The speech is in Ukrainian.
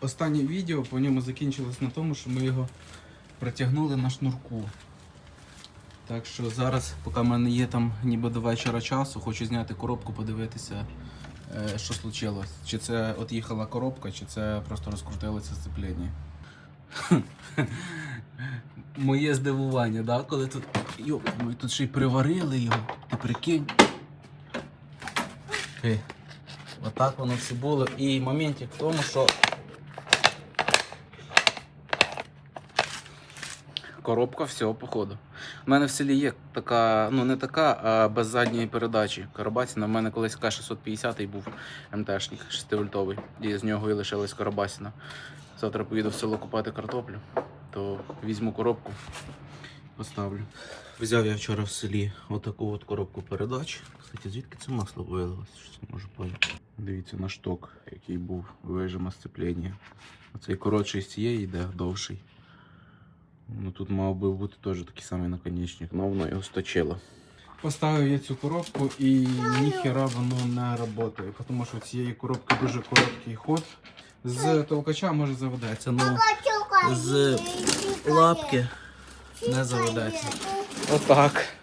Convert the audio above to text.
останнє відео по ньому закінчилось на тому, що ми його протягнули на шнурку. Так що зараз, поки в мене є там ніби до вечора часу, хочу зняти коробку, подивитися, е, що случилось. Чи це от їхала коробка, чи це просто розкрутилося сцеплення. Моє здивування, да? коли тут. Йо, ми тут ще й приварили його, ти прикинь. Ей, Отак воно все було. І моментик в тому, що коробка всього походу. У мене в селі є така, ну не така, а без задньої передачі. Карабасіна. У мене колись К-650 був МТшник 6-вольтовий. І з нього і лишилась Карабасіна. Завтра поїду в село купати картоплю, то візьму коробку, поставлю. Взяв я вчора в селі отаку от коробку передач. Кстати, звідки це масло вилилось? Щось не можу поняти. Дивіться на шток, який був вижима сцеплення. Оцей коротший з цієї йде, довший. Ну тут мав би бути теж такий самий наконечник, але воно його сточило. Поставив я цю коробку і ніхера воно не працює, тому що у цієї коробки дуже короткий ход. З толкача може заведеться, але з лапки не заведеться. Отак.